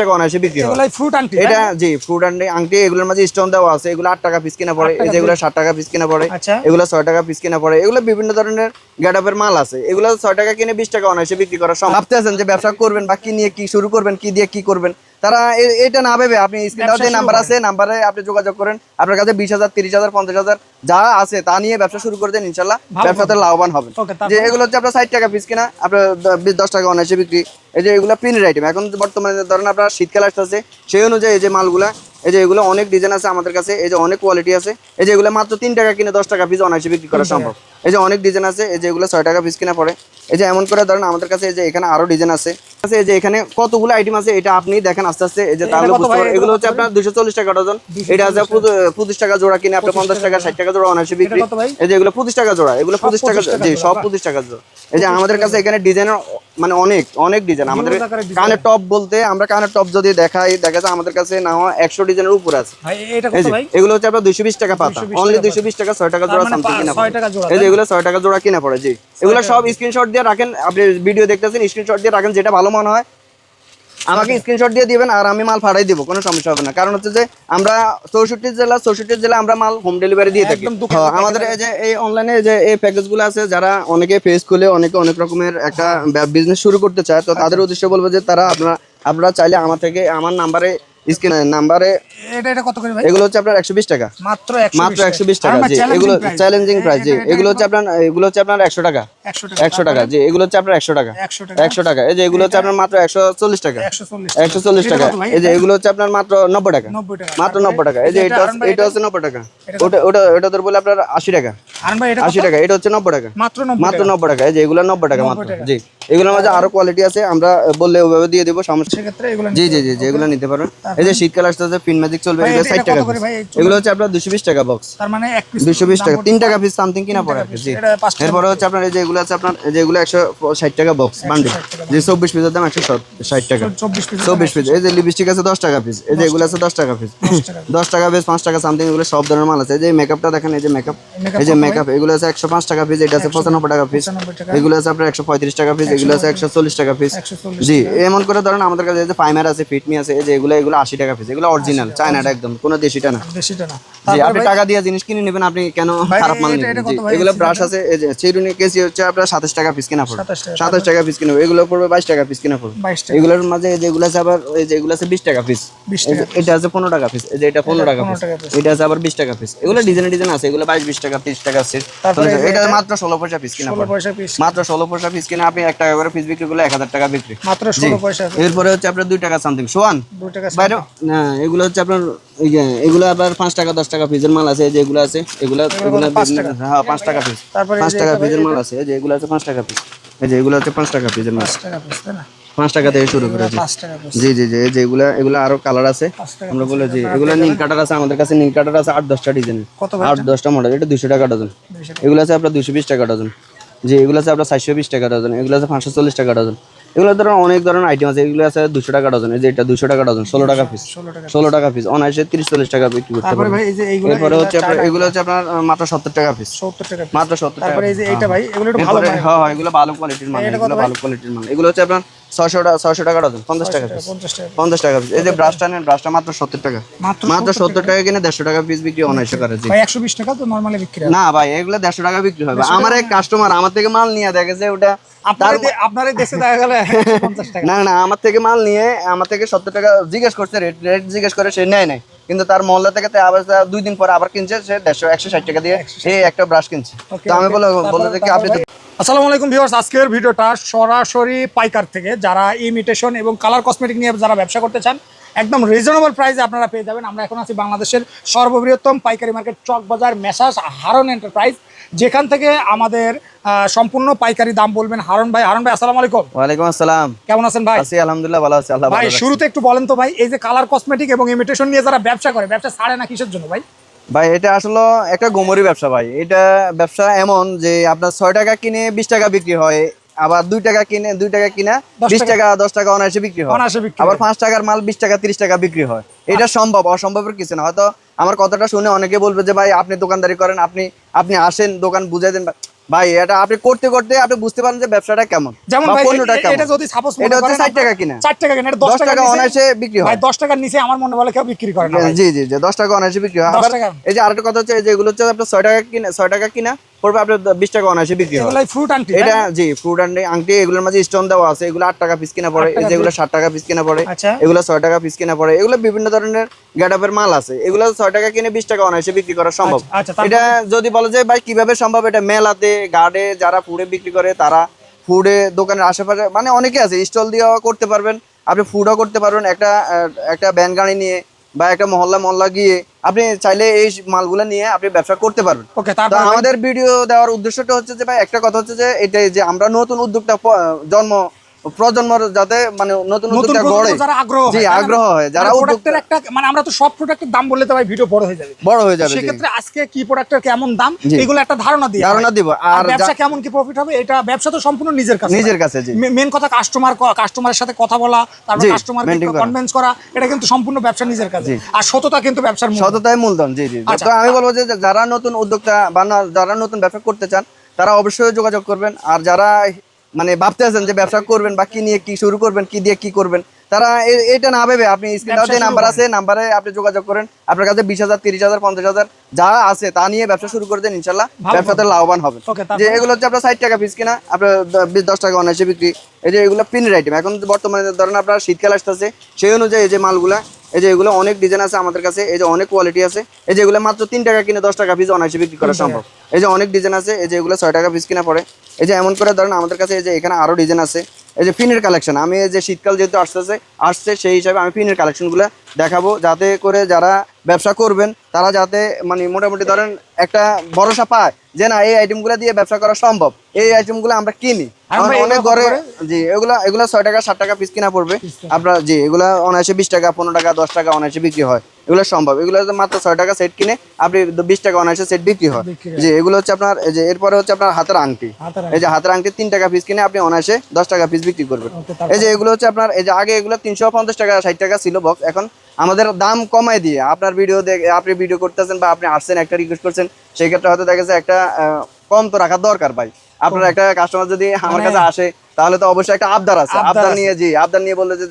টাকা অনায়াসে বিক্রি হয়। ফ্রুট আন্টি এটা জি ফ্রুট আন্টি আংটি এগুলোর মাঝে স্টোন দেওয়া আছে। এগুলো আট টাকা পিস কিনা পড়ে এই যেগুলো ষাট টাকা পিস কিনা পড়ে আচ্ছা। এগুলো ছয় টাকা পিস কিনা পড়ে। এগুলো বিভিন্ন ধরনের গেটআপের মাল আছে। এগুলো ছয় টাকা কিনে বিশ টাকা অনায়াসে বিক্রি করা সম্ভব। ভাবতে আছেন যে ব্যবসা করবেন বা কি নিয়ে কি শুরু করবেন কি দিয়ে কি করবেন? তারা এটা না ভেবে আপনি স্ক্রিনটাও যে নাম্বার আছে নাম্বারে আপনি যোগাযোগ করেন। আপনার কাছে বিশ হাজার তিরিশ হাজার পঞ্চাশ হাজার যা আছে তা নিয়ে ব্যবসা শুরু করে দেন ইনশাল্লাহ ব্যবসাতে লাভবান হবেন। যে এগুলো হচ্ছে আপনার ষাট টাকা পিস কিনা আপনার দশ টাকা অনায়াসে বিক্রি। এই যে এগুলো প্রিন্ট আইটেম এখন বর্তমানে ধরেন আপনার শীতকাল আসতেছে সেই অনুযায়ী এই যে মালগুলা এই যে এগুলো অনেক ডিজাইন আছে আমাদের কাছে এই যে অনেক কোয়ালিটি আছে এই যে এগুলো মাত্র তিন টাকা কিনে দশ টাকা পিস অনায়াসে বিক্রি করা সম্ভব এই যে অনেক ডিজাইন আছে এই যে এগুলো ছয় টাকা পিস কিনা পড়ে এই যে এমন করে ধরেন আমাদের কাছে এই যে এখানে আরও ডিজাইন আছে আছে এই যে এখানে কতগুলো আইটেম আছে এটা আপনি দেখেন আস্তে আস্তে এই যে তাহলে বুঝতে পারবেন এগুলো হচ্ছে আপনার দুশো চল্লিশ টাকা ডজন এটা আছে পঁচিশ- পঁচিশ টাকা জোড়া কিনে আপনার পঞ্চাশ টাকা ষাট টাকা জোড়া অনায়াসে বিক্রি এই যে এগুলো পঁচিশ টাকা জোড়া এগুলো পঁচিশ টাকা জি সব বাহ। পঁচিশ টাকা জোড়া এই যে আমাদের কাছে এখানে ডিজাইনের মানে অনেক অনেক ডিজাইন আমাদের কানের টপ বলতে আমরা কানের টপ যদি দেখাই দেখা যায় আমাদের কাছে না হয় একশো ডিজাইনের উপর আছে। এগুলো হচ্ছে আপনার দুইশো বিশ টাকা পাতা। অনলি দুইশো বিশ টাকা ছয় টাকা জোড়া মানে সামথিং কিনা পড়ে। এই যে এগুলো ছয় টাকা জোড়া কিনা পড়ে জি। এগুলো সব স্ক্রিনশট দিয়ে রাখেন আপনি ভিডিও দেখতেছেন স্ক্রিনশট দিয়ে রাখেন যেটা ভালো মনে হয় আমাকে স্ক্রিনশট দিয়ে দিবেন আর আমি মাল ফাড়াই দিব কোনো সমস্যা হবে না। কারণ হচ্ছে যে আমরা চৌষট্টি জেলা চৌষট্টি জেলা আমরা মাল হোম ডেলিভারি দিয়ে থাকি। হ্যাঁ, আমাদের এই যে এই অনলাইনে যে এই প্যাকেজগুলো আছে যারা অনেকে ফেস খুলে অনেকে অনেক রকমের একটা বিজনেস শুরু করতে চায় তো তাদের উদ্দেশ্যে বলব যে তারা আপনারা আপনারা চাইলে আমার থেকে আমার নাম্বারে স্ক্রিন নাম্বারে এটা এটা কত করে ভাই? এগুলো হচ্ছে আপনার একশো বিশ টাকা। মাত্র 120 মাত্র একশো বিশ টাকা জি। এগুলো চ্যালেঞ্জিং প্রাইস জি। এগুলো হচ্ছে আপনার এগুলো হচ্ছে আপনার একশো টাকা। 100 টাকা। একশো টাকা জি। এগুলো হচ্ছে আপনার একশো টাকা। 100 টাকা। এই যে এগুলো হচ্ছে আপনার মাত্র একশো চল্লিশ টাকা। 140 একশো চল্লিশ টাকা। এই যে এগুলো হচ্ছে আপনার মাত্র নব্বই টাকা। 90 টাকা। মাত্র নব্বই টাকা। এই যে এটা হচ্ছে নব্বই টাকা। ওটা ওটা ওটা ধর বলে আপনার আশি টাকা। আরন ভাই এটা আশি টাকা। এটা হচ্ছে নব্বই টাকা। মাত্র 90 মাত্র নব্বই টাকা। এই যে এগুলো নব্বই টাকা মাত্র। জি। এগুলোর মধ্যে আরও কোয়ালিটি আছে। আমরা বললে ওইভাবে দিয়ে দেবো সমস্যা এগুলো জি জি জি জি। এগুলো নিতে পারবেন এই যে শীতকাল আসতেছে পিন ম্যাজিক চলবে এগুলো এটা- ষাট এটা টাকা? এগুলো হচ্ছে আপনার দুশো বিশ টাকা বক্স তার মানে এক পিস দুশো বিশ টাকা তিন টাকা পিস সামথিং কিনা পড়ে জি এরপরে হচ্ছে আপনার এই যে এগুলো আছে আপনার এই যে এগুলো একশো ষাট টাকা বক্স বান্ডিল যে চব্বিশ পিসের দাম একশো ষাট টাকা 24 পিস চব্বিশ পিস এই যে লিপস্টিক আছে দশ টাকা পিস এই যে এগুলো আছে দশ টাকা পিস টাকা। দশ টাকা পিস পাঁচ টাকা সামথিং এগুলো সব ধরনের মাল আছে এই যে মেকআপটা দেখেন এই যে মেকআপ এই যে মেকআপ এগুলো আছে একশো পাঁচ টাকা পিস এটা আছে পঁচানব্বই টাকা পিস এগুলো আছে আপনার একশো পঁয়ত্রিশ টাকা পিস এগুলো আছে একশো চল্লিশ টাকা পিস জি এমন করে ধরেন আমাদের কাছে এই যে ফাইমার আছে ফিটমি আছে এই যে এগুলো এগুলো আশি টাকা পিস এগুলো অরিজিনাল চায়নাটা একদম কোনো দেশিটা না। বেশিটা না। জি আপনি টাকা দিয়ে জিনিস কিনে নেবেন আপনি কেন খারাপ মাল নেবেন? এগুলো ব্রাশ আছে এই যে চিরুনি কেসি হচ্ছে আপনার সাতাশ টাকা পিস কিনা পড়বে। 27 টাকা। সাতাশ টাকা পিস কিনা এগুলো পড়বে বাইশ টাকা পিস কিনা পড়বে। 22 টাকা। এগুলোর মাঝে এই যে এগুলো আছে আবার এই যে এগুলো আছে বিশ টাকা পিস 20 এই এটা আছে পনেরো টাকা পিস এই যে এটা পনেরো টাকা পিস এটা আছে আবার বিশ টাকা পিস এগুলো ডিজাইন ডিজাইন আছে এগুলো বাইশ বিশ টাকা তিরিশ টাকা সেট এটা মাত্র ষোলো পয়সা পিস কিনা 16 পড়বে। পিস মাত্র ষোলো পয়সা পিস কিনে আপনি এক টাকা করে পিস বিক্রি করলে এক হাজার টাকা বিক্রি। মাত্র 16 পয়সা। এরপরে হচ্ছে আপনার দুই টাকা সামথিং সোয়ান? 2 টাকা বাইরে না এগুলো হচ্ছে আপনার এই যে এগুলো আবার পাঁচ টাকা দশ টাকা পিসের মাল আছে এই যে এগুলো আছে এগুলো হ্যাঁ পাঁচ টাকা পিস পাঁচ টাকা পিসের মাল আছে যে এগুলো আছে পাঁচ টাকা পিস এই যে এগুলো হচ্ছে পাঁচ টাকা পিসের মাল। 5 টাকা পিস তাই না? পাঁচ টাকা থেকে শুরু করে 5 টাকা পিস জি জি জি এই যে এগুলো এগুলো আরও কালার আছে। আমরা বলে জি এগুলো নীল কাটার আছে আমাদের কাছে নীল কাটার আছে আট দশটা ডিজাইন আট দশটা মডেল এটা দুশো টাকা ডজন 200 এগুলো আছে আপনার দুশো বিশ টাকা ডজন জি এগুলো আছে আপনার চারশো বিশ টাকা ডজন এগুলো আছে পাঁচশো চল্লিশ টাকা ডজন এগুলো ধরুন অনেক ধরনের আইটেম আছে। এগুলো আছে দুশো টাকা ডজন এই যে এটা দুশো টাকা ডজন ষোলো টাকা পিস 16 টাকা ষোলো টাকা পিস অনায়াসে তিরিশ চল্লিশ টাকা বিক্রি করতে পারবেন এরপরে হচ্ছে আপনার এগুলো হচ্ছে আপনার মাত্র সত্তর টাকা পিস 70 টাকা মাত্র সত্তর টাকা তারপরে এই যে এইটা ভাই এগুলো ভালো হ্যাঁ হ্যাঁ এগুলো ভালো কোয়ালিটির মাল এগুলো ভালো কোয়ালিটির মাল এগুলো হচ্ছে আপনার ছয়শো ছয়শো টাকা ডজন পঞ্চাশ টাকা পিস পঞ্চাশ টাকা পিস এই যে ব্রাশটা নেন ব্রাশটা মাত্র সত্তর টাকা। মাত্র মাত্র সত্তর টাকা। কিনে দেড়শো টাকা পিস বিক্রি অনায়াসে করে জি। ভাই 120 টাকা তো নরমালি বিক্রি না ভাই এগুলো দেড়শো টাকা বিক্রি হবে আমার এক কাস্টমার আমার থেকে মাল নিয়ে দেখেছে ওটা আপনার আপনার দেশে দেখা গেলে 50 টাকা। না না আমার থেকে মাল নিয়ে আমার থেকে সত্তর টাকা জিজ্ঞেস করছে রেট রেট জিজ্ঞেস করে সে নেয় নাই। কিন্তু তার মহল্লা থেকে আবার দুই দিন পরে আবার কিনছে সে দেড়শো একশো ষাট টাকা দিয়ে এই একটা ব্রাশ কিনছে। তো আমি বলে বলে দেখি আপনি আসসালামু আলাইকুম ভিউয়ার্স আজকের ভিডিওটা সরাসরি পাইকার থেকে যারা ইমিটেশন এবং কালার কসমেটিক নিয়ে যারা ব্যবসা করতে চান একদম রিজনেবল প্রাইসে আপনারা পেয়ে যাবেন। আমরা এখন আছি বাংলাদেশের সর্ববৃহত্তম পাইকারি মার্কেট চক বাজার মেসাস হারন এন্টারপ্রাইজ যেখান থেকে আমাদের সম্পূর্ণ পাইকারি দাম বলবেন হারন ভাই। হারন ভাই আসসালামু আলাইকুম। ওয়ালাইকুম আসসালাম। কেমন আছেন ভাই? আছি আলহামদুলিল্লাহ ভালো আছি আল্লাহ ভাই শুরুতে একটু বলেন তো ভাই এই যে কালার কসমেটিক এবং ইমিটেশন নিয়ে যারা ব্যবসা করে ব্যবসা ছাড়ে না কিসের জন্য ভাই? ভাই এটা আসলে একটা গোমরি ব্যবসা ভাই। এটা ব্যবসা এমন যে আপনার ছয় টাকা কিনে বিশ টাকা বিক্রি হয় আবার দুই টাকা কিনে দুই টাকা কিনা বিশ টাকা। দশ টাকা অনায়াসে বিক্রি হয়। আবার পাঁচ টাকার মাল বিশ টাকা ত্রিশ টাকা বিক্রি হয়। এটা সম্ভব অসম্ভবের কিছু না। হয়তো আমার কথাটা শুনে অনেকে বলবে যে ভাই আপনি দোকানদারি করেন আপনি আপনি আসেন দোকান বুঝাই দেন। ভাই এটা আপনি করতে করতে আপনি বুঝতে পারেন যে ব্যবসাটা কেমন যেমন এটা যদি সাপোজ এটা হচ্ছে 60 টাকা কিনা। টাকা কিনা এটা 10 10 টাকা অনায়াসে বিক্রি হয়। ভাই 10 টাকার নিচে আমার মনে বলে কেউ বিক্রি করে না জি জি জি দশ টাকা অনায়াসে বিক্রি হয় 10 আবার টাকা। এই যে আরেকটা কথা হচ্ছে যেগুলো হচ্ছে আপনার ছয় টাকা কিনা ছয় টাকা কিনা পড়বে আপনার বিশ টাকা অনায়াসে বিক্রি হয়। ফ্রুট এটা জি ফ্রুট আংটি এগুলোর মাঝে স্টোন দেওয়া আছে। এগুলো আট টাকা পিস কিনা পড়ে। 8 টাকা এগুলো ষাট টাকা পিস কিনা পড়ে। আচ্ছা। এগুলো ছয় টাকা পিস কিনা পড়ে। এগুলো বিভিন্ন ধরনের গ্যাডাপের মাল আছে। এগুলো ছয় টাকা কিনে বিশ টাকা অনায়াসে বিক্রি করা সম্ভব। আচ্ছা, আচ্ছা? এটা যদি বলে যে ভাই কীভাবে সম্ভব? এটা মেলাতে গার্ডে যারা ফুডে বিক্রি করে তারা ফুডে দোকানের আশেপাশে মানে অনেকে আছে স্টল দিয়েও করতে পারবেন। আপনি ফুডও করতে পারবেন। একটা একটা ব্যান গাড়ি নিয়ে বা একটা মহল্লা মহল্লা গিয়ে আপনি চাইলে এই মালগুলো নিয়ে আপনি ব্যবসা করতে পারবেন। ওকে তারপর আমাদের ভিডিও দেওয়ার উদ্দেশ্যটা হচ্ছে যে ভাই একটা কথা হচ্ছে যে এটাই যে আমরা নতুন উদ্যোগটা জন্ম প্রজন্মর যাতে মানে নতুন নতুন গড়ে। যারা আগ্রহ জি আগ্রহ হয় যারা মানে প্রোডাক্টের একটা মানে আমরা তো সব প্রোডাক্টের দাম বললে তো ভাই ভিডিও বড় হয়ে যাবে। বড় হয়ে যাবে সেক্ষেত্রে আজকে কি প্রোডাক্টের কেমন দাম এগুলো একটা ধারণা দিয়ে ধারণা দিব আর ব্যবসা কেমন কি প্রফিট হবে এটা ব্যবসা তো সম্পূর্ণ নিজের কাছে নিজের কাছে জি। মেন কথা কাস্টমার কাস্টমারের সাথে কথা বলা তারপর জি, কাস্টমার maintain করা। কনভিন্স করা এটা কিন্তু সম্পূর্ণ ব্যবসা নিজের কাছে। আর সততা কিন্তু ব্যবসার মূল সততাই মূলধন জি জি। আচ্ছা, তো আমি বলব যে যারা নতুন উদ্যোক্তা বা যারা নতুন ব্যবসা করতে চান তারা অবশ্যই যোগাযোগ করবেন। আর যারা মানে ভাবতে আছেন যে ব্যবসা করবেন বা কি নিয়ে কি শুরু করবেন কি দিয়ে কি করবেন? তারা এটা না ভেবে আপনি স্ক্রিনে যে নাম্বার আছে নাম্বারে আপনি যোগাযোগ করেন। আপনার কাছে বিশ হাজার তিরিশ হাজার পঞ্চাশ হাজার যা আছে তা নিয়ে ব্যবসা শুরু করে দেন ইনশাল্লাহ ব্যবসাতে লাভবান হবে যে এগুলো হচ্ছে আপনার ষাট টাকা পিস কিনা আপনার বিশ দশ টাকা অনায়াসে বিক্রি। এই যে এগুলো পিনের আইটেম এখন বর্তমানে ধরেন আপনার শীতকাল আসতেছে সেই অনুযায়ী এই যে মালগুলা এই যে এগুলো অনেক ডিজাইন আছে আমাদের কাছে এই যে অনেক কোয়ালিটি আছে এই যে এগুলো মাত্র তিন টাকা কিনে দশ টাকা পিস অনায়াসে বিক্রি করা সম্ভব। এই যে অনেক ডিজাইন আছে এই যে এগুলো ছয় টাকা পিস কিনা পড়ে। এই যে এমন করে ধরেন আমাদের কাছে এই যে এখানে আরও ডিজাইন আছে। এই যে পিনের কালেকশন আমি এই যে শীতকাল যেহেতু আসতেছে আসছে সেই হিসাবে আমি পিনের কালেকশনগুলো দেখাবো যাতে করে যারা ব্যবসা করবেন তারা যাতে মানে মোটামুটি ধরেন একটা ভরসা পায় যে না এই আইটেমগুলো দিয়ে ব্যবসা করা সম্ভব। এই আইটেমগুলো আমরা কিনি। অনেক ঘরে জি এগুলা এগুলা ছয় টাকা সাত টাকা পিস কিনা পড়বে। আপনার জি এগুলা অনায়াসে বিশ টাকা পনেরো টাকা দশ টাকা অনায়াসে বিক্রি হয়। এগুলো সম্ভব। এগুলো মাত্র ছয় টাকা সেট কিনে আপনি বিশ টাকা অনায়াসে সেট বিক্রি হয়। জি এগুলো হচ্ছে আপনার যে এরপরে হচ্ছে আপনার হাতের আংটি। এই যে হাতের আংটি তিন টাকা পিস কিনে আপনি অনায়াসে দশ টাকা পিস বিক্রি করবেন। এই যে এগুলো হচ্ছে আপনার এই যে আগে এগুলো তিনশো পঞ্চাশ টাকা ষাট টাকা ছিল বক্স এখন আমাদের দাম কমাই দিয়ে আপনার ভিডিও দেখে আপনি ভিডিও করতেছেন বা আপনি আসছেন একটা রিকোয়েস্ট করছেন সেই ক্ষেত্রে হয়তো দেখা যাচ্ছে একটা কম তো রাখার দরকার ভাই। আপনার একটা কাস্টমার যদি আমার মানে- কাছে আসে তাহলে তো অবশ্যই একটা আবদার আছে। আবদার নিয়ে জি আবদার নিয়ে বললে যে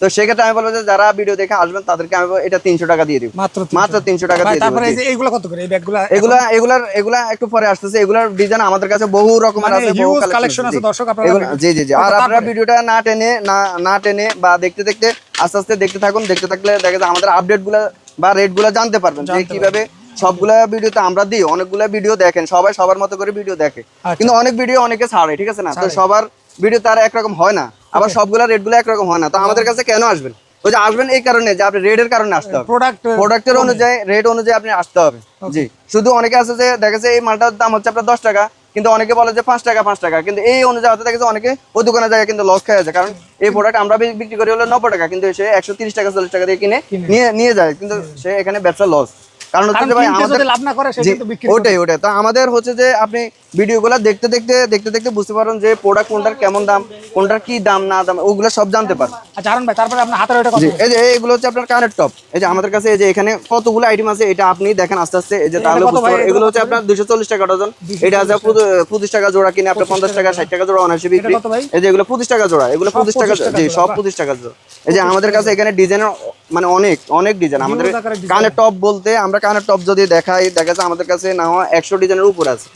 তো সেক্ষেত্রে আমি বলব যে যারা ভিডিও দেখে আসবেন তাদেরকে আমি এটা তিনশো টাকা দিয়ে দিব। মাত্র মাত্র তিনশো টাকা দিয়ে তারপরে এইগুলো কত করে? এই ব্যাগগুলো এগুলা এগুলার এগুলা একটু পরে আসতেছে। এগুলার ডিজাইন আমাদের কাছে বহু রকমের মানে আছে বহু আছে, জি। দর্শক আপনারা জি জি জি। আর আপনারা ভিডিওটা না টেনে না না টেনে বা দেখতে দেখতে আস্তে আস্তে দেখতে থাকুন। দেখতে থাকলে দেখা যায় আমাদের আপডেটগুলা বা রেটগুলা জানতে পারবেন যে কীভাবে সবগুলা ভিডিওতে আমরা দিই। অনেকগুলা ভিডিও দেখেন সবাই সবার মতো করে ভিডিও দেখে। আচ্ছা। কিন্তু অনেক ভিডিও অনেকে ছাড়ে ঠিক আছে না? তো সবার ভিডিও তার একরকম হয় না। আবার সবগুলা রেটগুলো একরকম হয় না। তো আমাদের কাছে কেন আসবেন? ওই যে আসবেন এই কারণে যে আপনি রেটের কারণে আসতে হবে। প্রোডাক্ট প্রোডাক্টের অনুযায়ী রেট অনুযায়ী আপনি আসতে হবে। জি। শুধু অনেকে আছে যে দেখেছে এই মালটার দাম হচ্ছে আপনার দশ টাকা কিন্তু অনেকে বলে যে পাঁচ টাকা পাঁচ টাকা। কিন্তু এই অনুযায়ী হতে দেখা যাচ্ছে অনেকে ওই দোকানের জায়গায় কিন্তু লস খেয়ে যায়। কারণ এই প্রোডাক্ট আমরা বিক্রি করি হলো নব্বই টাকা কিন্তু সে একশো তিরিশ টাকা চল্লিশ টাকা দিয়ে কিনে নিয়ে নিয়ে যায়। কিন্তু সে এখানে ব্যবসা লস কারণ হচ্ছে ভাই আমাদের লাভ না করে সে জি, কিন্তু বিক্রি ওটাই ওটাই। তো আমাদের হচ্ছে যে আপনি ভিডিওগুলো দেখতে দেখতে দেখতে দেখতে বুঝতে পারেন যে প্রোডাক্ট কোনটার কেমন দাম কোনটার কি দাম না দাম ওগুলো সব জানতে পারেন আচ্ছা ভাই তারপরে আপনার হাতের ওটা কত এই যে এইগুলো হচ্ছে আপনার কানের টপ এই যে আমাদের কাছে এই যে এখানে কতগুলো আইটেম আছে এটা আপনি দেখেন আস্তে আস্তে। এই যে তাহলে বুঝতে ভাই? পারবেন। এগুলো হচ্ছে আপনার দুশো চল্লিশ টাকা ডজন। এটা আছে পঁচিশ- পঁচিশ টাকা জোড়া কিনে আপনার পঞ্চাশ টাকা ষাট টাকা জোড়া অনায়াসে বিক্রি। এই যে এগুলো পঁচিশ টাকা জোড়া এগুলো পঁচিশ টাকা 25 টাকা জি সব বাহ। পঁচিশ টাকা জোড়া। এই যে আমাদের কাছে এখানে ডিজাইনের মানে অনেক অনেক ডিজাইন আমাদের কানের টপ বলতে আমরা কানের টপ যদি দেখাই দেখা যায় আমাদের কাছে না হয় একশো ডিজাইনের উপর আছে।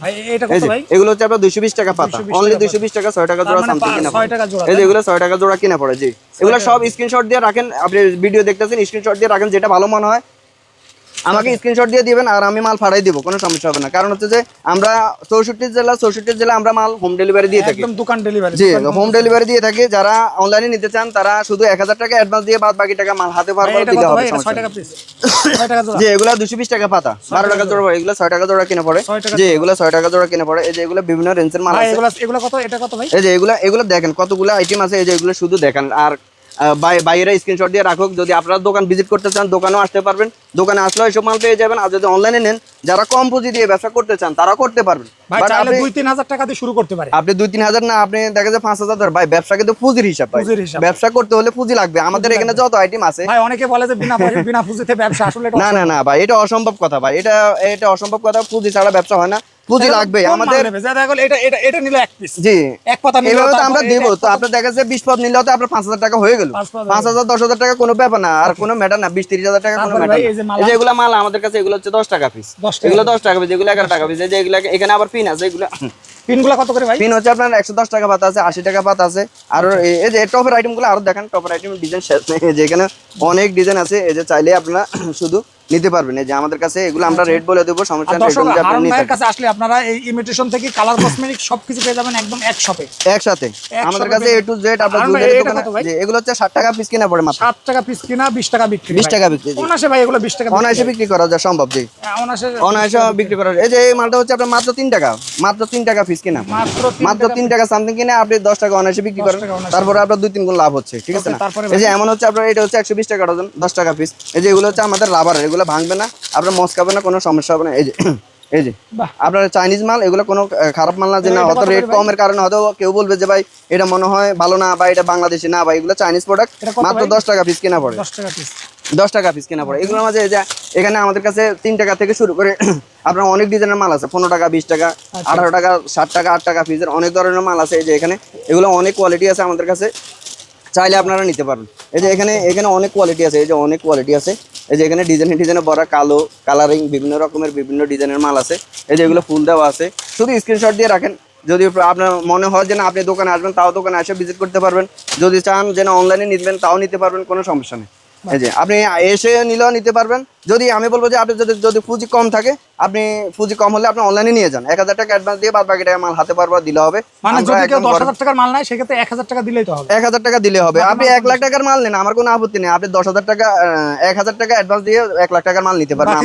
এগুলো হচ্ছে আপনার দুইশো বিশ টাকা পাতা। অনলি দুইশো বিশ টাকা ছয় টাকা জোড়া মানে সামথিং কিনা ছয় পড়ে। এই যে এগুলো ছয় টাকা জোড়া কিনা পড়ে জি। এগুলো সব স্ক্রিনশট দিয়ে রাখেন আপনি ভিডিও দেখতেছেন স্ক্রিনশট দিয়ে রাখেন যেটা ভালো মনে হয় আমাকে স্ক্রিনশট দিয়ে দিবেন আর আমি মাল ফাড়াই দিব কোনো সমস্যা হবে না। কারণ হচ্ছে যে আমরা চৌষট্টি জেলা চৌষট্টি জেলা আমরা মাল হোম ডেলিভারি দিয়ে থাকি। দোকান ডেলিভারি জি হোম ডেলিভারি দিয়ে থাকি। যারা অনলাইনে নিতে চান তারা শুধু এক হাজার টাকা অ্যাডভান্স দিয়ে বাদ বাকি টাকা মাল হাতে পার এটা দিলে কত হবে ভাই? এটা সমস্যা 6 নেই। টাকা পিস 6 টাকা জোড়া। যে এগুলা দুশো বিশ টাকা পাতা। বারো টাকা জোড়া। পড়ে এগুলো ছয় টাকা জোড়া কিনে পড়ে। যে এগুলো ছয় টাকা জোড়া কিনে পড়ে। এই যে এগুলো বিভিন্ন রেঞ্জের মাল আছে। এগুলা কত? এটা কত ভাই? এই যে এগুলা এগুলো দেখেন কতগুলো আইটেম আছে এই যে এগুলো শুধু দেখেন। আর বাইরে স্ক্রিনশট দিয়ে রাখুক। যদি আপনারা দোকান ভিজিট করতে চান দোকানেও আসতে পারবেন। দোকানে আসলেও এইসব মাল পেয়ে যাবেন। আর যদি অনলাইনে নেন যারা কম পুঁজি দিয়ে ব্যবসা করতে চান তারা করতে পারবেন। আপনি- 2 3000 টাকা দিয়ে শুরু করতে পারে। আপনি দুই তিন হাজার না আপনি দেখা যায় পাঁচ হাজার ভাই ব্যবসা কিন্তু পুঁজির হিসাব ভাই। ব্যবসা করতে হলে পুঁজি লাগবে। আমাদের এখানে যত আইটেম আছে ভাই অনেকে বলে যে বিনা বিনা পুঁজিতে ব্যবসা আসলে না না না ভাই এটা অসম্ভব কথা ভাই। এটা এটা অসম্ভব কথা। পুঁজি ছাড়া ব্যবসা হয় না। পুঁজি লাগবে আমাদের নেবে, যা দেখা গেলো এটা এটা এটা নিলে এক পিস জি। এক পাতা নিলে তো আমরা তো দেখা পদ নিলেও তো আপনার টাকা হয়ে গেল। টাকা কোনো ব্যাপার না। আর কোনো ম্যাটার না। বিশ তিরিশ টাকা কোনো ম্যাটার এই যে মালা- এগুলো মাল আমাদের কাছে এগুলো হচ্ছে দশ টাকা পিস এগুলো দশ টাকা পিস এগুলো এগারো টাকা পিস এই যে এগুলো এখানে আবার পিন আছে। এগুলো পিনগুলো কত করে ভাই? পিন হচ্ছে আপনার টাকা পাতা আছে আশি টাকা পাতা আছে। আর এই- এই যে টপের আইটেমগুলো আরও দেখেন। টপের আইটেম ডিজাইন শেষ নেই। এই যে এখানে অনেক ডিজাইন আছে। এই যে চাইলে আপনারা শুধু নিতে পারবেন। এই যে আমাদের কাছে এগুলো আমরা রেট বলে দেবো সমস্যা নেই আপনি হারুন নিতে কাছে আসলে আপনারা এই ইমিটেশন থেকে কালার কসমেটিক সবকিছু পেয়ে যাবেন একদম এক শপে একসাথে আমাদের কাছে এ টু জেড আপনার এটা দোকানে যে এগুলো হচ্ছে ষাট টাকা পিস কিনা পড়ে মাত্র। সাত টাকা পিস কিনা বিশ টাকা বিক্রি 20 টাকা বিক্রি। অনাসে ভাই এগুলো বিশ টাকা বিক্রি। অনায়াসে বিক্রি করা যায় সম্ভব জি। হ্যাঁ, অনায়াসে অনায়াসে বিক্রি করা এই যে এই মালটা হচ্ছে আপনার মাত্র তিন টাকা মাত্র তিন টাকা পিস কিনা। মাত্র তিন মাত্র তিন টাকা সামথিং কিনা আপনি দশ টাকা অনায়াসে বিক্রি করেন। তারপরে আপনার দুই তিন গুণ লাভ হচ্ছে ঠিক আছে না? এই যে এমন হচ্ছে আপনার এটা হচ্ছে একশো বিশ টাকা ডজন দশ টাকা পিস এই যে এগুলো হচ্ছে আমাদের রাবার এগুলো ভাঙবে না আপনার মস্কাবে না কোনো সমস্যা হবে না। এই যে এই যে আপনার চাইনিজ মাল এগুলো কোনো খারাপ মাল না যে না হয়তো রেট কমের কারণে হয়তো কেউ বলবে যে ভাই এটা মনে হয় ভালো না বা এটা বাংলাদেশি না ভাই এগুলো চাইনিজ প্রোডাক্ট মাত্র দশ টাকা পিস কেনা পড়ে। দশ টাকা পিস কেনা পড়ে। এগুলোর মাঝে এই যে এখানে আমাদের কাছে তিন টাকা থেকে শুরু করে আপনার অনেক ডিজাইনের মাল আছে পনেরো টাকা বিশ টাকা আচ্ছা। আঠারো টাকা ষাট টাকা আট টাকা পিসের অনেক ধরনের মাল আছে এই যে এখানে। এগুলো অনেক কোয়ালিটি আছে আমাদের কাছে। চাইলে আপনারা নিতে পারেন। এই যে এখানে এখানে অনেক কোয়ালিটি আছে, এই যে অনেক কোয়ালিটি আছে। এই যে এখানে ডিজাইন ডিজাইনে ভরা কালো কালারিং বিভিন্ন রকমের বিভিন্ন ডিজাইনের মাল আছে। এই যে এগুলো ফুল দেওয়া আছে। শুধু স্ক্রিনশট দিয়ে রাখেন। যদি আপনার মনে হয় যে না, আপনি দোকানে আসবেন, তাও দোকানে এসে ভিজিট করতে পারবেন। যদি চান যে না অনলাইনে নিবেন, তাও নিতে পারবেন, কোনো সমস্যা নেই। এই যে আপনি এসে নিলেও নিতে পারবেন। যদি আমি বলব যে আপনি যদি যদি পুঁজি কম থাকে আপনি পুঁজি কম হলে আপনি অনলাইনে নিয়ে যান। এক হাজার টাকা অ্যাডভান্স দিয়ে বাদ বাকি টাকা মাল হাতে পারব দিলে হবে। মানে যদি কেউ দশ হাজার টাকার মাল নেয় সেক্ষেত্রে এক হাজার টাকা দিলেই তো হবে। এক হাজার টাকা দিলে হবে। আপনি এক লাখ টাকার মাল নেন আমার কোনো আপত্তি নেই। আপনি দশ হাজার টাকা এক হাজার টাকা অ্যাডভান্স দিয়ে এক লাখ টাকার মাল নিতে পারবেন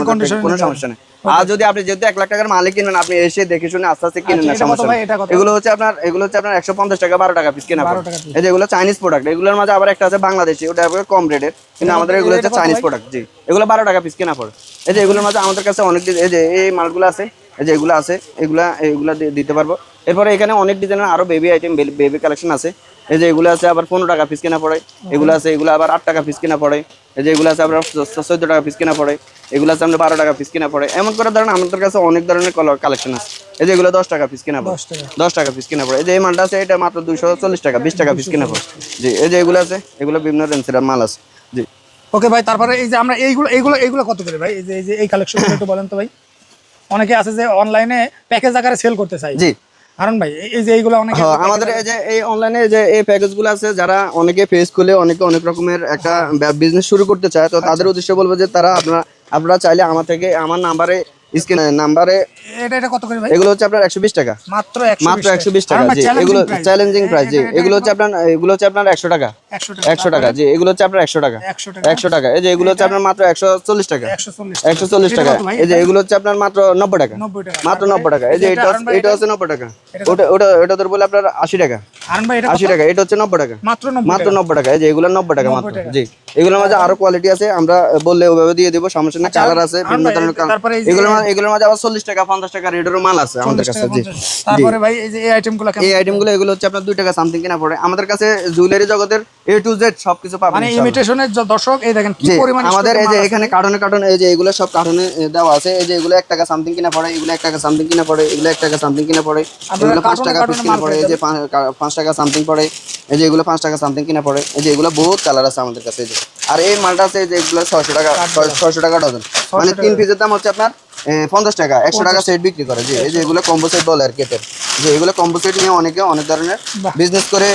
কোনো সমস্যা নেই। আর যদি আপনি যেহেতু এক লাখ টাকার মালই কিনেন আপনি এসে দেখে শুনে আস্তে আস্তে কিনেন না আচ্ছা, সমস্যা? এগুলো হচ্ছে আপনার এগুলো হচ্ছে আপনার একশো পঞ্চাশ টাকা বারো টাকা পিস কেনা 12 টাকা এই যে এগুলো চাইনিজ প্রোডাক্ট এগুলোর মাঝে আবার একটা আছে বাংলাদেশি ওটা কম রেটের কিন্তু আমাদের এগুলো হচ্ছে চাইনিজ প্রোডাক্ট জি। এগুলো বারো টাকা পিস কেনা পড়ে। এই যে এগুলোর মাঝে আমাদের কাছে অনেক এই যে এই মালগুলো আছে এই যে এগুলো আছে এগুলা এগুলা দিতে পারব। এরপরে এখানে অনেক ডিজাইনের আরও বেবি আইটেম বেবি কালেকশন আছে। এই যে এগুলো আছে আবার পনেরো টাকা পিস কেনা পড়ে। এগুলো আছে এগুলো আবার আট টাকা পিস কেনা পড়ে। এই যে এগুলো আছে আবার চোদ্দ টাকা পিস কেনা পড়ে। এগুলো আছে আমরা বারো টাকা পিস কেনা পড়ে। এমন করে ধরেন আমাদের কাছে অনেক ধরনের কালেকশন আছে। এই যে এগুলো দশ টাকা পিস কেনা পড়ে। দশ টাকা। পিস কেনা পড়ে। এই যে এই মালটা আছে এটা মাত্র দুইশো চল্লিশ টাকা বিশ টাকা পিস কেনা পড়ে। জি এই যে এগুলো আছে এগুলো বিভিন্ন রেঞ্জের মাল আছে। ওকে ভাই তারপরে এই যে আমরা এইগুলো এইগুলো এইগুলো কত করে ভাই? এই যে এই যে এই কালেকশন একটু বলেন তো ভাই। অনেকে আছে যে অনলাইনে প্যাকেজ আকারে সেল করতে চাই জি। হারুন ভাই এই- যে এইগুলো অনেকে হ্যাঁ, আমাদের এই যে এই অনলাইনে যে এই আছে যারা অনেকে ফেস খুলে অনেকে অনেক রকমের একটা বিজনেস শুরু করতে চায় তো তাদের উদ্দেশ্যে বলব যে তারা আপনারা আপনারা চাইলে আমার থেকে আমার নাম্বারে স্ক্রিন নাম্বারে এটা এটা কত করে ভাই? এগুলো হচ্ছে আপনার একশো বিশ টাকা। মাত্র মাত্র টাকা। জি। এগুলো চ্যালেঞ্জিং প্রাইস জি। এগুলো হচ্ছে আপনার এগুলো হচ্ছে আপনার একশো টাকা। একশো টাকা। জি। এগুলো হচ্ছে আপনার একশো টাকা। একশো টাকা। এই যে এগুলো হচ্ছে আপনার মাত্র টাকা। এই যে এগুলো হচ্ছে আপনার মাত্র নব্বই টাকা। মাত্র নব্বই টাকা। এই যে এটা এটা হচ্ছে নব্বই টাকা। ওটা ওটা ওটা তোর বলে আপনার আশি টাকা। আশি টাকা। এটা হচ্ছে নব্বই টাকা। মাত্র নব্বই মাত্র নব্বই টাকা। এই যে এগুলো নব্বই টাকা মাত্র। জি। এগুলোর মাঝে আরও কোয়ালিটি আছে। আমরা বললে ওভাবে দিয়ে দেবো সমস্যা নেই। কালার আছে বিভিন্ন ধরনের এগুলোর এগুলোর মাঝে আবার চল্লিশ টাকা পঞ্চাশ টাকা রেটেরও মাল আছে আমাদের কাছে জি। তারপরে ভাই এই যে এই আইটেমগুলো এই আইটেমগুলো এগুলো হচ্ছে আপনার দুই টাকা সামথিং কিনা পড়ে। আমাদের কাছে জুয়েলারি জগতের এ টু জেড সবকিছু পাবেন মানে ইমিটেশনের দর্শক এই দেখেন কি পরিমাণ আমাদের এই যে এখানে কার্টনে কার্টন এই যে এগুলো সব কার্টনে দেওয়া আছে। এই যে এগুলো এক টাকা সামথিং কিনা পড়ে এগুলো এক টাকা সামথিং কিনা পড়ে এগুলো এক টাকা সামথিং কিনা পড়ে এগুলো পাঁচ টাকা পিস কিনা পড়ে এই যে পাঁচ- টাকা সামথিং পড়ে এই যে এগুলো পাঁচ টাকা সামথিং কিনা পড়ে এই যে এগুলো বহুত কালার আছে আমাদের কাছে এই যে। আর এই মালটা আছে এই যে এগুলো ছয়শো টাকা ছয়শো টাকা ডজন মানে তিন পিসের দাম হচ্ছে আপনার পঞ্চাশ টাকা একশো টাকা সেট বিক্রি করে জি। এই যে এগুলো কম্বো সেট বলে আর কেটের যে এগুলো কম্বো সেট নিয়ে অনেকে অনেক ধরনের বিজনেস করে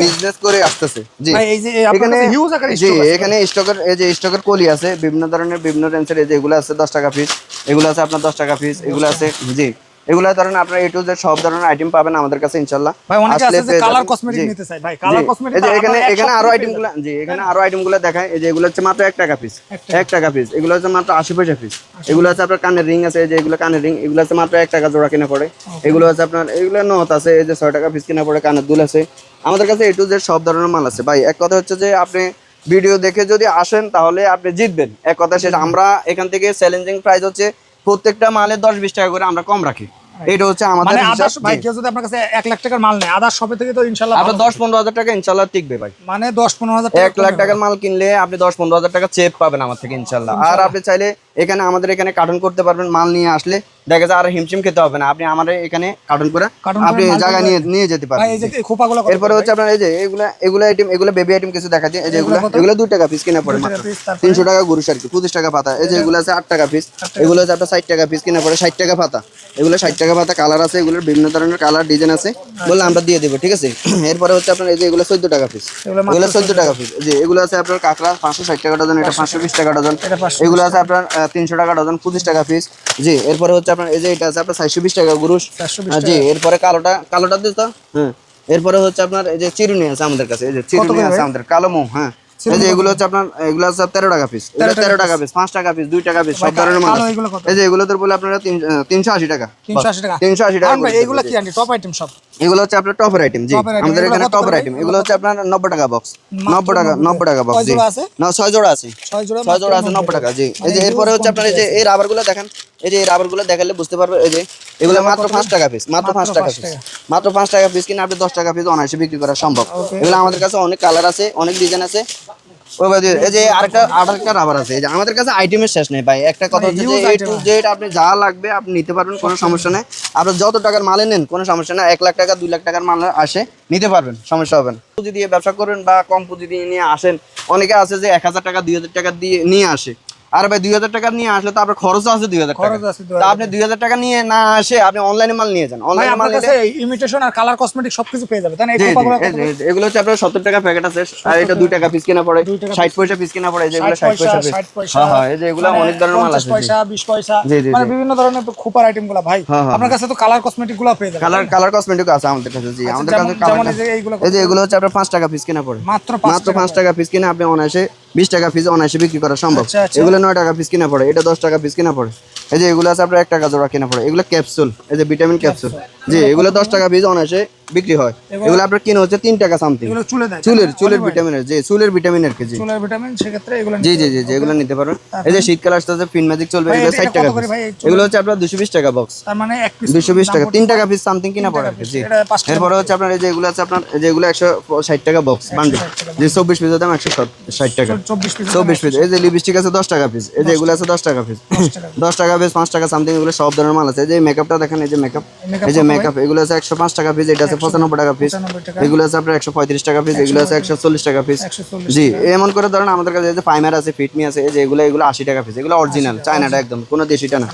বিজনেস করে আসতেছে জি। এই যে এখানে হিউজ আকারে জি। এখানে স্টকের এই যে স্টকের কলি আছে বিভিন্ন ধরনের বিভিন্ন রেঞ্জের এই যে এগুলো আছে দশ টাকা পিস এগুলো আছে আপনার দশ টাকা পিস এগুলো আছে জি। এগুলো ধরেন আপনার এ টু জেড সব ধরনের আইটেম পাবেন আমাদের কাছে ইনশাল্লাহ ভাই অনেকে আছে যে কালার কসমেটিক নিতে চাই ভাই কালার কসমেটিক এই যে এখানে এখানে আরও আইটেমগুলো জি এখানে আরও আইটেমগুলো দেখায়। এই যে এগুলো হচ্ছে মাত্র এক টাকা পিস এক টাকা পিস এগুলো হচ্ছে মাত্র আশি পয়সা পিস এগুলো হচ্ছে আপনার কানের রিং আছে এই যে এগুলো কানের রিং এগুলো হচ্ছে মাত্র এক টাকা জোড়া কিনা পড়ে। এগুলো হচ্ছে আপনার এগুলো নত আছে এই যে ছয় টাকা পিস কিনা পড়ে কানের দুল আছে। আমাদের কাছে এ টু জেড সব ধরনের মাল আছে। ভাই এক কথা হচ্ছে যে আপনি ভিডিও দেখে যদি আসেন তাহলে আপনি জিতবেন। এক কথা শেষ আমরা এখান থেকে চ্যালেঞ্জিং প্রাইস হচ্ছে প্রত্যেকটা মালে দশ বিশ টাকা করে আমরা কম রাখি। এটা হচ্ছে আমাদের মানে আদার্স ভাই কেউ যদি আপনার কাছে এক লাখ টাকার মাল নেয় আদার্স শপে থেকে তো ইনশাল্লাহ আপনার দশ পনেরো হাজার টাকা ইনশাল্লাহ টিকবে ভাই। মানে দশ পনেরো হাজার এক লাখ টাকার মাল কিনলে আপনি দশ পনেরো হাজার টাকা চেপ পাবেন আমার থেকে ইনশাল্লাহ। আর আপনি চাইলে এখানে আমাদের এখানে কার্টন করতে পারবেন মাল নিয়ে আসলে দেখা যায় আর হিমশিম খেতে হবে না। আপনি আমাদের এখানে কার্টন করে আপনি জায়গা নিয়ে নিয়ে যেতে খোপাগুলো এরপরে হচ্ছে আপনার এই যে এগুলা এগুলো আইটেম এগুলো বেবি আইটেম কিছু দেখাচ্ছি। এই যে এগুলো? এগুলো দুই টাকা পিস কিনা পড়ে মাত্র? তিনশো টাকা গুরুষ আর কি? পঁচিশ টাকা পাতা। এই যে এগুলো আছে আট টাকা পিস এগুলো হচ্ছে আপনার ষাট টাকা পিস কিনা পড়ে। ষাট টাকা পাতা। এগুলো ষাট টাকা পাতা কালার আছে এগুলোর বিভিন্ন ধরনের কালার ডিজাইন আছে। বললে আমরা দিয়ে দেবো ঠিক আছে? এরপরে হচ্ছে আপনার এই যে এগুলো চোদ্দ টাকা পিস এগুলো চোদ্দ টাকা পিস যে এগুলো আছে আপনার কাঁকড়া পাঁচশো ষাট টাকা ডজন এটা পাঁচশো বিশ টাকা ডজন। এটা 520 এগুলো আছে আপনার তিনশো টাকা ডজন পঁচিশ টাকা পিস জি এরপরে হচ্ছে আপনার এই যে এটা আছে আপনার চারশো বিশ টাকা গুরুষ জি এরপরে কালোটা কালোটা দিস তো? হ্যাঁ এরপরে হচ্ছে আপনার এই যে চিরুনি আছে আমাদের কাছে এই যে চিরুনি আছে আমাদের কালো মৌ হ্যাঁ। এই যে এগুলো হচ্ছে আপনার এগুলো আছে তেরো টাকা পিস তেরো টাকা পিস পাঁচ টাকা পিস দুই টাকা পিস সব ধরনের মাল? এই যে এগুলো তোর বলে আপনারা তিনশো আশি টাকা। তিনশো আশি টাকা। তিনশো আশি টাকা কারণ ভাই করে এগুলো কি আন্টি? টপ আইটেম সব? এগুলো হচ্ছে আপনার টপের আইটেম জি। আমাদের এখানে টপের আইটেম এগুলো হচ্ছে আপনার নব্বই টাকা বক্স নব্বই টাকা নব্বই। টাকা বক্স জি। না ছয় জোড়া আছে। ছয় জোড়া ছয় জোড়া আছে নব্বই টাকা জি। এই যে এরপরে হচ্ছে আপনার এই যে এই রাবারগুলো দেখেন এই যে এই রাবারগুলো দেখালে বুঝতে পারবে এই যে এগুলো মাত্র পাঁচ টাকা পিস মাত্র পাঁচ টাকা পিস মাত্র পাঁচ টাকা পিস কিনে আপনি দশ টাকা পিস অনায়াসে বিক্রি করা সম্ভব। এগুলো আমাদের কাছে অনেক কালার আছে অনেক ডিজাইন আছে। ওই ভাই এই যে আরেকটা আরেকটা রাবার আছে। এই যে আমাদের কাছে আইটেমের শেষ নেই ভাই। একটা কথা হচ্ছে যে এ টু জেড আপনি যা লাগবে আপনি নিতে পারবেন কোনো সমস্যা নেই। আপনি যত টাকার মালে নেন কোনো সমস্যা নেই। এক লাখ টাকা দুই লাখ টাকার মাল আসে নিতে পারবেন সমস্যা হবে না। পুঁজি দিয়ে ব্যবসা করবেন বা কম পুঁজি দিয়ে নিয়ে আসেন অনেকে আছে যে এক হাজার টাকা দুই হাজার টাকা দিয়ে নিয়ে আসে। আর ভাই দুই হাজার টাকা নিয়ে আসলে তো আপনার খরচও আছে দুই হাজার টাকা। খরচ আছে আপনি দুই হাজার টাকা নিয়ে না আসে আপনি অনলাইনে মাল নিয়ে যান। অনলাইনে মাল কাছে ইমিটেশন আর কালার কসমেটিক সবকিছু পেয়ে যাবে তাই না? এগুলো হচ্ছে আপনার সত্তর টাকা প্যাকেট আছে আর এটা দুই টাকা। পিস কেনা পড়ে ষাট পয়সা পিস কেনা পড়ে এই যে এগুলো 60 ষাট পয়সা পয়সা, piece। 60 পয়সা, হ্যাঁ হ্যাঁ এই যে এগুলো মানে অনেক ধরনের মাল 50 আছে পয়সা 20 পয়সা মানে বিভিন্ন ধরনের খোপার আইটেমগুলো। ভাই হ্যাঁ, হ্যাঁ, আপনার কাছে তো কালার কসমেটিকগুলো পেয়ে যাবে কালার কালার কসমেটিক আছে আমাদের কাছে জি আমাদের কাছে কালার এই যে এগুলো হচ্ছে আপনার পাঁচ টাকা পিস কেনা পড়ে। মাত্র মাত্র পাঁচ টাকা পিস কিনে আপনি অনায়াসে বিশ টাকা পিস অনায়াসে বিক্রি করা সম্ভব আচ্ছা, আচ্ছা। এগুলো নয় টাকা পিস কিনা পড়ে এটা দশ টাকা পিস কিনা পড়ে এই যে এগুলো আছে আপনার এক টাকা জোড়া কিনা পড়ে। এগুলো ক্যাপসুল এই যে ভিটামিন ক্যাপসুল জি এগুলো দশ টাকা পিস অনায়াসে বিক্রি হয়। এগুলো আপনার কিনে হচ্ছে তিন টাকা সামথিং চুলের চুলের ভিটামিনের জি চুলের ভিটামিনের কেজি। চুলের ভিটামিন সেক্ষেত্রে এগুলো জি জি জি এগুলো নিতে পারবেন। এই যে শীতকাল আসতেছে ফিন ম্যাজিক চলবে এগুলো ষাট টাকা? এগুলো হচ্ছে আপনার দুশো বিশ টাকা বক্স তার মানে দুশো বিশ টাকা তিন টাকা পিস সামথিং কিনা পড়ে আর কি, জি। এরপরে হচ্ছে আপনার এই যে এগুলো আছে আপনার এই যে এগুলো একশো ষাট টাকা বক্স বান্ডিল। যে চব্বিশ পিসের দাম একশো ষাট টাকা। চব্বিশ পিস চব্বিশ পিস এই যে লিপস্টিক আছে দশ টাকা পিস এই যে এগুলো আছে দশ টাকা পিস দশ টাকা পিস পাঁচ টাকা সামথিং এগুলো সব ধরনের মাল আছে এই যে মেকআপটা দেখেন এই যে মেকআপ এই যে মেকআপ এগুলো আছে একশো পাঁচ টাকা পিস এটা আছে পঁচানব্বই টাকা পিস এগুলো আছে আপনার একশো পঁয়ত্রিশ টাকা পিস এগুলো আছে একশো চল্লিশ টাকা পিস জি এমন করে ধরেন আমাদের কাছে যে পাইমার আছে ফিটমি আছে এই যে এগুলো এগুলো আশি টাকা পিস এগুলো অরিজিনাল চায়নাটা একদম কোনো দেশিটা না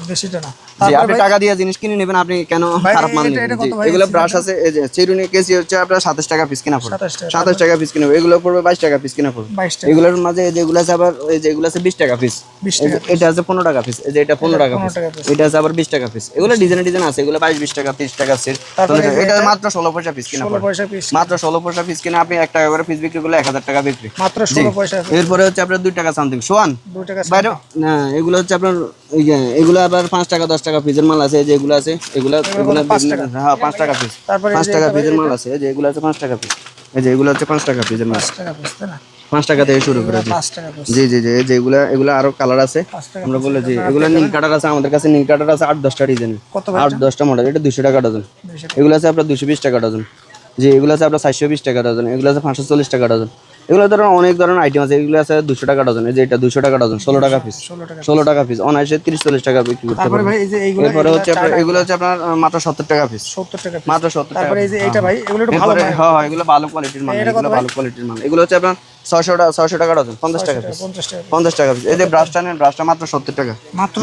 জি আপনি টাকা দিয়ে জিনিস কিনে নেবেন আপনি কেন খারাপ মাল নেবেন এগুলো ব্রাশ আছে এই যে চিরুনি কেসি হচ্ছে আপনার সাতাশ টাকা পিস কিনা পড়বে সাতাশ টাকা পিস কিনা এগুলো পড়বে বাইশ টাকা পিস কিনা পড়বে এগুলোর মাঝে এই যেগুলো আছে আবার এই যে এগুলো আছে বিশ টাকা পিস 20 এই যে এটা আছে পনেরো টাকা পিস এই যে এটা পনেরো টাকা 15 পিস এটা আছে আবার বিশ টাকা পিস এগুলো ডিজাইন ডিজাইন আছে এগুলো বাইশ বিশ টাকা তিরিশ টাকা সেট এটা? মাত্র ষোলো পয়সা পিস কিনা ষোলো পড়বে পয়সা পিস মাত্র ষোলো পয়সা পিস কিনে আপনি এক টাকা করে পিস বিক্রি করলে এক হাজার টাকা বিক্রি। মাত্র জি। ষোলো পয়সা এরপরে হচ্ছে আপনার দুই টাকা সামথিং সোয়ান? দুই টাকা বাইরে না এগুলো হচ্ছে আপনার এগুলো আবার পাঁচ টাকা দশ টাকা পিসের মাল আছে যে এগুলো আছে এগুলো এগুলো বিভিন্ন- হ্যাঁ পাঁচ টাকা পিস তারপরে পাঁচ টাকা পিসের মাল আছে যে এগুলো আছে পাঁচ টাকা পিস এই যে এগুলো হচ্ছে পাঁচ টাকা পিসের মাছ। পাঁচ টাকা পিস মাছ না? পাঁচ টাকা থেকে শুরু করে জি জি জি যেগুলো এগুলো আরও কালার আছে। আমরা বলে যে এগুলো নীল কাটার আছে আমাদের কাছে নীল কাটার আছে আট দশটা ডিজাইন আট দশটা মডেল এটা দুশো টাকা ডজন এগুলো আছে আপনার দুশো বিশ টাকা ডজন জি এগুলো আছে আপনার চারশো বিশ টাকা ডজন এগুলো আছে পাঁচশো চল্লিশ টাকা ডজন এগুলো ধরুন অনেক ধরনের আইটেম আছে। এগুলো আছে দুশো টাকা ডজন এই যে এটা দুশো টাকা ডজন ষোলো টাকা পিস ষোলো টাকা পিস অনায়াসে তিরিশ চল্লিশ টাকা বিক্রি করতে পারবেন। এরপরে হচ্ছে আপনার এগুলো হচ্ছে আপনার মাত্র সত্তর টাকা পিস সত্তর টাকা মাত্র সত্তর টাকা এই যে এইটা ভাই এগুলো একটু ভালো হ্যাঁ হ্যাঁ, এগুলো ভালো কোয়ালিটির মাল এগুলো ভালো কোয়ালিটির মাল। এগুলো হচ্ছে আপনার ছয়শো টাকা ছয়শো টাকা ডজন পঞ্চাশ টাকা পিস পঞ্চাশ টাকা পিস এই যে ব্রাশটা নেন ব্রাশটা মাত্র সত্তর টাকা।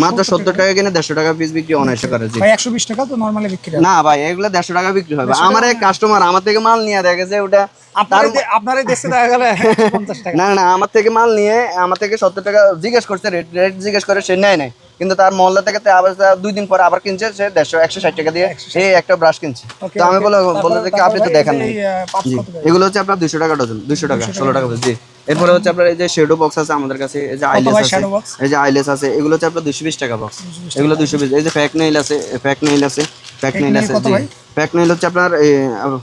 মাত্র সত্তর টাকা। কিনে দেড়শো টাকা পিস বিক্রি অনায়াসে করে ভাই একশো বিশ টাকা তো নর্মালি বিক্রি না ভাই এগুলো দেড়শো টাকা বিক্রি হবে আমার এক কাস্টমার আমার থেকে মাল নিয়ে দেখেছে ওটা আপনার আপনার দেশে দেখা গেলে না না আমার থেকে মাল নিয়ে আমার থেকে সত্তর টাকা জিজ্ঞেস করছে রেট রেট জিজ্ঞেস করে সে নেয় নাই। কিন্তু তার মহল্লা থেকে আবার দুই দিন পর আবার কিনছে সে দেড়শো একশো ষাট টাকা দিয়ে সে একটা ব্রাশ কিনছে। তো আমি বললাম বলে বলে দেখি আপনি তো দেখেন নাই? এগুলো হচ্ছে আপনার দুইশো টাকা ডজন দুইশো টাকা ষোলো টাকা। জি। এরপরে হচ্ছে আপনার এই যে শেডো বক্স আছে আমাদের কাছে এই যে আইলেস আছে এই যে আইলেস আছে এগুলো হচ্ছে আপনার দুশো বিশ টাকা বক্স এগুলো দুশো বিশ এই যে ফ্যাক নেইল আছে ফ্যাক নেইল আছে ফ্যাক নেইল আছে জি? প্যাক নিলে হচ্ছে আপনার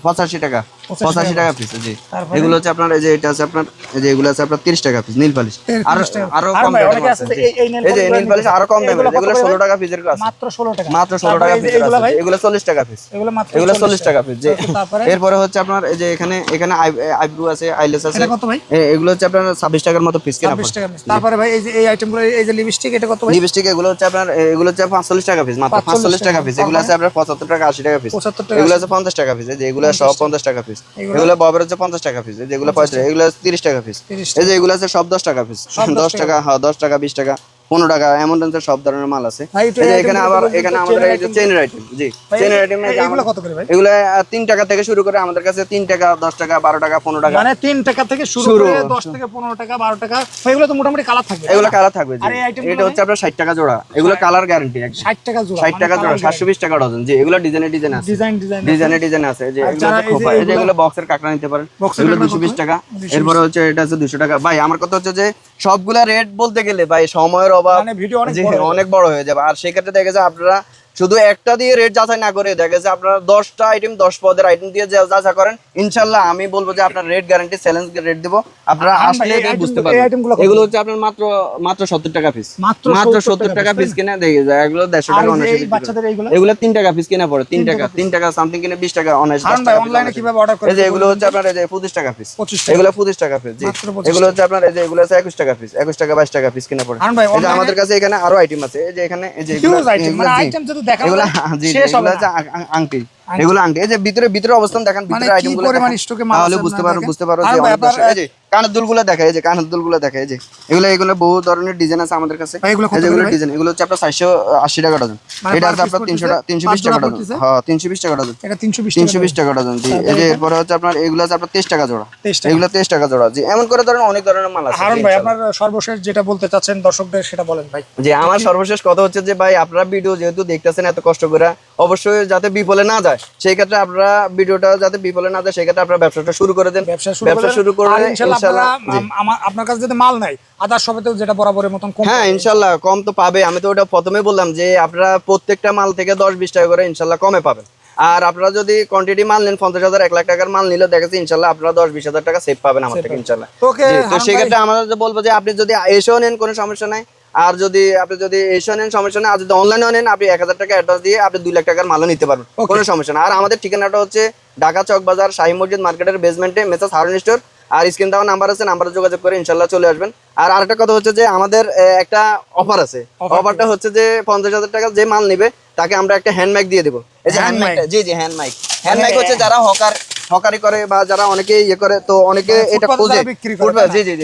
পঁচাশি টাকা পঁচাশি টাকা পিস জি। এগুলো হচ্ছে আপনার এই যে এটা আছে আপনার এই যে এগুলো আছে আপনার তিরিশ টাকা পিস নীল পালিশ আর আরও কম আছে। এই- যে নীল পালিশ আরও কম দামের এগুলো ষোলো? টাকা পিসের আছে। মাত্র ষোলো টাকা। মাত্র ষোলো টাকা পিসের এগুলো ভাই? এগুলো চল্লিশ টাকা পিস এগুলো মাত্র এগুলো চল্লিশ টাকা। পিস যে তারপরে? এরপরে হচ্ছে আপনার এই যে এখানে এখানে আইব্রু আছে আইলেস আছে। কত ভাই? এগুলো হচ্ছে আপনার ছাব্বিশ টাকার মতো পিস কিনা ছাব্বিশ টাকা তারপরে ভাই এই যে এই আইটেমগুলো এই যে লিপস্টিক এটা কত লিপস্টিক এগুলো হচ্ছে আপনার এগুলো হচ্ছে পাঁচচল্লিশ টাকা পিস মাত্র পাঁচচল্লিশ টাকা পিস। এগুলো আছে আপনার পঁচাত্তর টাকা আশি টাকা পিস 75 টাকা, এগুলো আছে পঞ্চাশ টাকা পিস এই যে এগুলো সব পঞ্চাশ টাকা পিস এগুলো ববের হচ্ছে পঞ্চাশ টাকা পিস যেগুলো পঁয়ত্রিশ এগুলো তিরিশ টাকা পিস এই যে এগুলো আছে সব দশ টাকা পিস দশ টাকা। হ্যাঁ দশ টাকা বিশ টাকা। পনেরো টাকা এমন রেঞ্জের সব ধরনের মাল আছে। এখানে আবার এখানে আমাদের এই যে চেনের আইটেম জি চেনের আইটেম এগুলো কত করে ভাই? এগুলো তিন টাকা থেকে শুরু করে আমাদের কাছে তিন টাকা দশ টাকা বারো টাকা পনেরো টাকা। মানে তিন টাকা থেকে শুরু। করে দশ থেকে পনেরো টাকা বারো টাকা এগুলো তো মোটামুটি কালার থাকবে এগুলো কালার থাকবে এটা হচ্ছে আপনার ষাট টাকা জোড়া। এগুলো কালার গ্যারান্টি ষাট টাকা জোড়া ষাট টাকা জোড়া সাতশো বিশ টাকা ডজন জি এগুলো ডিজাইনে ডিজাইন আছে। ডিজাইন ডিজাইন ডিজাইনে ডিজাইন আছে যে এগুলো বক্সের কাঁকড়া নিতে পারেন এগুলো দুশো বিশ টাকা এরপরে হচ্ছে এটা হচ্ছে দুশো টাকা। ভাই আমার কথা হচ্ছে যে সবগুলা রেট বলতে গেলে ভাই সময়ের অভাব মানে অনেক বড় হয়ে অনেক বড় হয়ে যাবে। আর সেক্ষেত্রে দেখা যায় আপনারা শুধু একটা দিয়ে রেট যাচাই না করে দেখা যায় আপনারা দশটা আইটেম দশ পদের আইটেম দিয়ে যা- যাচাই করেন ইনশাল্লাহ আমি বলব যে আপনার রেট গ্যারান্টি চ্যালেঞ্জ রেট দেবো। আপনারা আসলে বুঝতে পারবেন। এগুলো হচ্ছে আপনার মাত্র মাত্র সত্তর টাকা পিস মাত্র মাত্র 70 সত্তর টাকা পিস কিনে দেখে যায় এগুলো দেড়শো টাকা এগুলো তিন টাকা পিস কিনা পড়ে তিন টাকা তিন টাকা সামথিং কিনে বিশ টাকা অনায়াসে এগুলো হচ্ছে আপনার এই যে পঁচিশ টাকা পিস 25 এগুলো পঁচিশ টাকা পিস জি। এগুলো হচ্ছে আপনার এই যে এগুলো হচ্ছে একুশ টাকা পিস একুশ টাকা বাইশ টাকা পিস কিনা পড়ে। আমাদের কাছে এখানে আরও আইটেম আছে এই যে এখানে এই যে আইটেম দেখানো শেষ হবে আং- আংটি। এগুলো আংটি। এই যে ভিতরে ভিতরে অবস্থান দেখান মানে ভিতরে কি আইটেমগুলো পরিমাণ স্টকে মাল তাহলে বুঝতে পারো বুঝতে পারো যে কানের দুলগুলো দেখা এই যে কানের দুলগুলো দেখা এই যে। এগুলো এগুলো বহু ধরনের ডিজাইন আছে আমাদের কাছে। এগুলো? ডিজাইন এগুলো হচ্ছে আপনার চারশো আশি টাকা ডজন। মানে এটা আপনার তিনশো তিনশো বিশ টাকা ডজন। হ্যাঁ তিনশো বিশ টাকা ডজন। এটা তিনশো বিশ তিনশো বিশ টাকা ডজন জি। এই যে এরপরে হচ্ছে আপনার এগুলো আছে আপনার তেইশ টাকা জোড়া। এগুলো তেইশ টাকা জোড়া জি। এমন করে ধরেন অনেক ধরনের মাল আছে হারুন ভাই আপনার সর্বশেষ যেটা বলতে চাচ্ছেন দর্শকদের সেটা বলেন ভাই। যে আমার সর্বশেষ কথা হচ্ছে যে ভাই আপনারা ভিডিও যেহেতু দেখতেছেন এত কষ্ট করে অবশ্যই যাতে বিফলে না যায় সেই ক্ষেত্রে আপনারা ভিডিওটা যাতে বিফলে না যায় সেই ক্ষেত্রে আপনারা ব্যবসাটা শুরু করে দেন। ব্যবসা। শুরু করে আপনারা, কাছে যদি মাল নাই আদার সবেতেও যেটা বরাবরের মতন কম হ্যাঁ কম তো পাবে। আমি তো ওটা প্রথমে বললাম যে আপনারা প্রত্যেকটা মাল থেকে দশ বিশ টাকা করে ইনশাল্লাহ কমে পাবেন। আর আপনারা যদি কোয়ান্টিটি মাল নেন পঞ্চাশ হাজার এক লাখ টাকার মাল নিলে দেখেছি ইনশাল্লাহ আপনারা দশ বিশ হাজার টাকা সেভ পাবেন আমার থেকে ইনশাল্লাহ। তো সেক্ষেত্রে আমরা বলব যে আপনি যদি এসেও নেন কোনো সমস্যা নাই। আর যদি আপনি যদি এসে নেন সমস্যা নেই। আর যদি অনলাইনে নেন আপনি এক হাজার টাকা অ্যাডভান্স দিয়ে আপনি দুই লাখ টাকার মালও নিতে পারবেন। কোনো সমস্যা না আর আমাদের ঠিকানাটা হচ্ছে ঢাকা চক বাজার শাহী মসজিদ মার্কেটের বেসমেন্টে মেসাস হারুন স্টোর। আর স্ক্রিন দেওয়া নাম্বার আছে নাম্বারে যোগাযোগ করে ইনশাল্লাহ চলে আসবেন। আর আরেকটা কথা হচ্ছে যে আমাদের একটা অফার আছে। অফারটা হচ্ছে যে পঞ্চাশ হাজার টাকা যে মাল নেবে তাকে আমরা একটা হ্যান্ডব্যাগ দিয়ে দেবো। এই যে হ্যান্ড মাইক জি জি হ্যান্ড মাইক হ্যান্ড মাইক হচ্ছে যারা হকার হকারি করে বা যারা অনেকে ইয়ে করে তো অনেকে এটা খোঁজে? জি জি জি।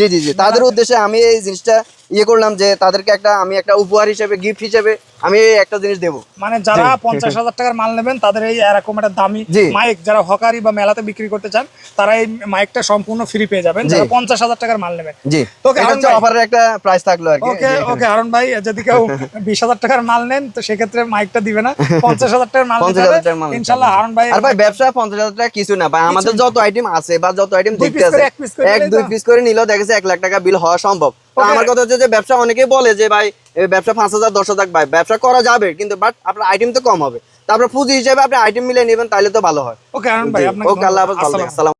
জি জি তাদের উদ্দেশ্যে আমি এই জিনিসটা ইয়ে করলাম যে তাদেরকে একটা আমি একটা উপহার হিসেবে গিফট হিসেবে আমি একটা জিনিস দেবো। মানে যারা পঞ্চাশ হাজার টাকার মাল নেবেন তাদের এই এরকম একটা দামি মাইক যারা হকারি বা মেলাতে বিক্রি করতে চান তারা এই মাইকটা সম্পূর্ণ ফ্রি পেয়ে যাবেন। যারা পঞ্চাশ হাজার টাকার মাল নেবেন। জি। ওকে। অফারের একটা প্রাইস থাকল আর কি। ওকে ওকে হারুন ভাই যদি কেউ বিশ হাজার টাকার মাল নেন তো সেক্ষেত্রে মাইকটা দিবে না। পঞ্চাশ হাজার টাকার মাল নিতে পঞ্চাশ হবে হাজার টাকার মাল নিতে হারুন ভাই আর ভাই ব্যবসা পঞ্চাশ হাজার টাকা কিছু না ভাই। আমাদের যত আইটেম আছে বা যত আইটেম দেখতে আছে এক দুই পিস করে নিলেও দেখেছে লাখ টাকা বিল হওয়া সম্ভব। তো আমার কথা হচ্ছে যে ব্যবসা অনেকেই বলে যে ভাই ব্যবসা পাঁচ হাজার দশ হাজার ভাই ব্যবসা করা যাবে কিন্তু বাট আপনার আইটেম তো কম হবে। তারপর পুঁজি হিসেবে আপনি আইটেম মিলে নেবেন তাহলে তো ভালো হয়। ওকে হারুন ভাই আপনাকে ওকে আল্লাহ হাফেজ ভালো আসসালাম